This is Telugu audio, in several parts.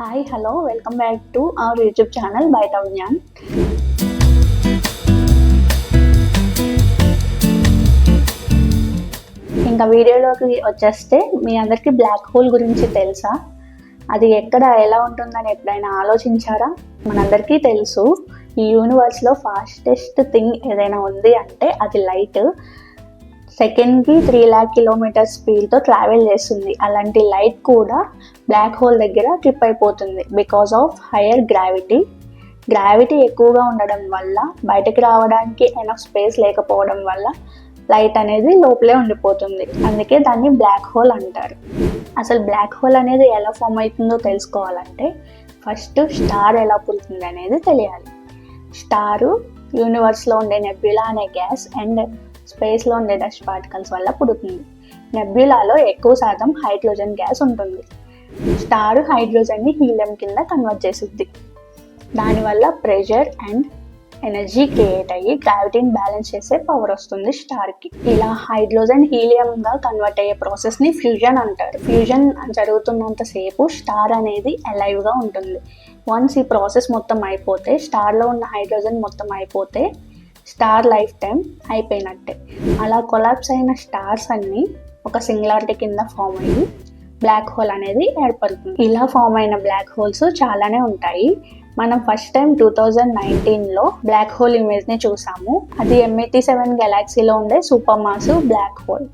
Hi hello welcome back to our YouTube channel బయట విజ్ఞాన్ ఇంకా వీడియోలోకి వచ్చేస్తే మీ అందరికీ బ్లాక్ హోల్ గురించి తెలుసా? అది ఎక్కడ ఎలా ఉంటుందని ఎప్పుడైనా ఆలోచించారా? మనందరికీ తెలుసు ఈ యూనివర్స్లో ఫాస్టెస్ట్ థింగ్ ఏదైనా ఉంది అంటే అది లైట్ సెకండ్కి త్రీ ల్యాక్ కిలోమీటర్ స్పీడ్తో ట్రావెల్ చేస్తుంది. అలాంటి లైట్ కూడా బ్లాక్ హోల్ దగ్గర ట్రిప్ అయిపోతుంది because of higher gravity gravity ఎక్కువగా ఉండడం వల్ల బయటకు రావడానికి ఎనఫ్ స్పేస్ లేకపోవడం వల్ల లైట్ అనేది లోపలే ఉండిపోతుంది. అందుకే దాన్ని బ్లాక్ హోల్ అంటారు. అసలు బ్లాక్ హోల్ అనేది ఎలా ఫామ్ అవుతుందో తెలుసుకోవాలంటే ఫస్ట్ స్టార్ ఎలా పుడుతుంది అనేది తెలియాలి. స్టారు యూనివర్స్లో ఉండే నెబ్యులా అనే గ్యాస్ అండ్ స్పేస్లో ఉండే డస్ట్ పార్టికల్స్ వల్ల పుడుతుంది. నెబ్యులాలో ఎక్కువ శాతం హైడ్రోజన్ గ్యాస్ ఉంటుంది. స్టార్ హైడ్రోజన్ని హీలియం కింద కన్వర్ట్ చేస్తుంది దానివల్ల ప్రెషర్ అండ్ ఎనర్జీ క్రియేట్ అయ్యి గ్రావిటీని బ్యాలెన్స్ చేసే పవర్ వస్తుంది స్టార్కి. ఇలా హైడ్రోజన్ హీలియంగా కన్వర్ట్ అయ్యే ప్రాసెస్ని ఫ్యూజన్ అంటారు. ఫ్యూజన్ జరుగుతున్నంతసేపు స్టార్ అనేది అలైవ్గా ఉంటుంది. వన్స్ ఈ ప్రాసెస్ మొత్తం అయిపోతే స్టార్లో ఉన్న హైడ్రోజన్ మొత్తం అయిపోతే స్టార్ లైఫ్ టైం అయిపోయినట్టే. అలా కొలాప్స్ అయిన స్టార్స్ అన్నీ ఒక సింగులారిటీ కింద ఫామ్ అయ్యి బ్లాక్ హోల్ అనేది ఏర్పడుతుంది. ఇలా ఫామ్ అయిన బ్లాక్ హోల్స్ చాలానే ఉంటాయి. మనం ఫస్ట్ టైం టూ థౌజండ్ నైన్టీన్లో బ్లాక్ హోల్ ఇమేజ్ని చూసాము. అది ఎంఏటీ సెవెన్ గెలాక్సీలో ఉండే సూపర్ మాస్ బ్లాక్ హోల్.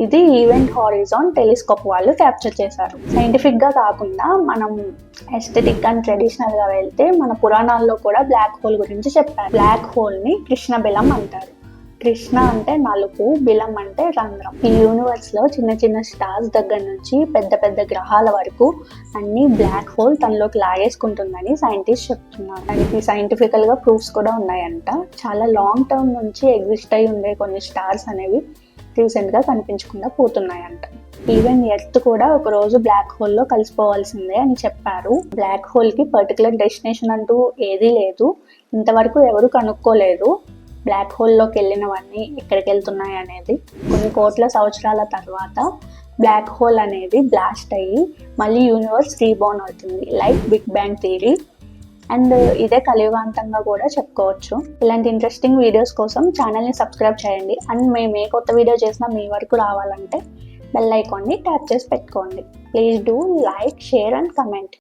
ఇది ఈవెంట్ హారిజాన్ టెలిస్కోప్ వాళ్ళు క్యాప్చర్ చేశారు. సైంటిఫిక్గా కాకుండా మనం ఎస్థెటిక్ అండ్ ట్రెడిషనల్గా వెళ్తే మన పురాణాల్లో కూడా బ్లాక్ హోల్ గురించి చెప్పారు. బ్లాక్ హోల్ని కృష్ణ బిలం అంటారు. కృష్ణ అంటే నలుపు బిలం అంటే రంధ్రం. ఈ యూనివర్స్లో చిన్న చిన్న స్టార్స్ దగ్గర నుంచి పెద్ద పెద్ద గ్రహాల వరకు అన్ని బ్లాక్ హోల్ తనలోకి లాగేసుకుంటుందని సైంటిస్ట్ చెప్తున్నారు. దానికి సైంటిఫికల్గా ప్రూఫ్స్ కూడా ఉన్నాయంట. చాలా లాంగ్ టర్మ్ నుంచి ఎగ్జిస్ట్ అయి ఉండే కొన్ని స్టార్స్ అనేవి రీసెంట్గా కనిపించకుండా పోతున్నాయంట. ఈవెన్ ఎర్త్ కూడా ఒక రోజు బ్లాక్ హోల్లో కలిసిపోవాల్సిందే అని చెప్పారు. బ్లాక్ హోల్కి పర్టికులర్ డెస్టినేషన్ అంటూ ఏదీ లేదు. ఇంతవరకు ఎవరు కనుక్కోలేదు. బ్లాక్ హోల్లోకి వెళ్ళినవన్నీ ఎక్కడికి వెళ్తున్నాయి అనేది. కొన్ని కోట్ల సంవత్సరాల తర్వాత బ్లాక్ హోల్ అనేది బ్లాస్ట్ అయ్యి మళ్ళీ యూనివర్స్ రీబోర్న్ అవుతుంది. Like big bang theory. And ఇదే కలియుగాంతంగా కూడా చెప్పుకోవచ్చు. ఇలాంటి ఇంట్రెస్టింగ్ వీడియోస్ కోసం ఛానల్ని సబ్స్క్రైబ్ చేయండి. అండ్ మేము ఏ కొత్త వీడియో చేసినా మీ వరకు రావాలంటే బెల్ ఐకాన్ని ట్యాప్ చేసి పెట్టుకోండి. Please do like share and comment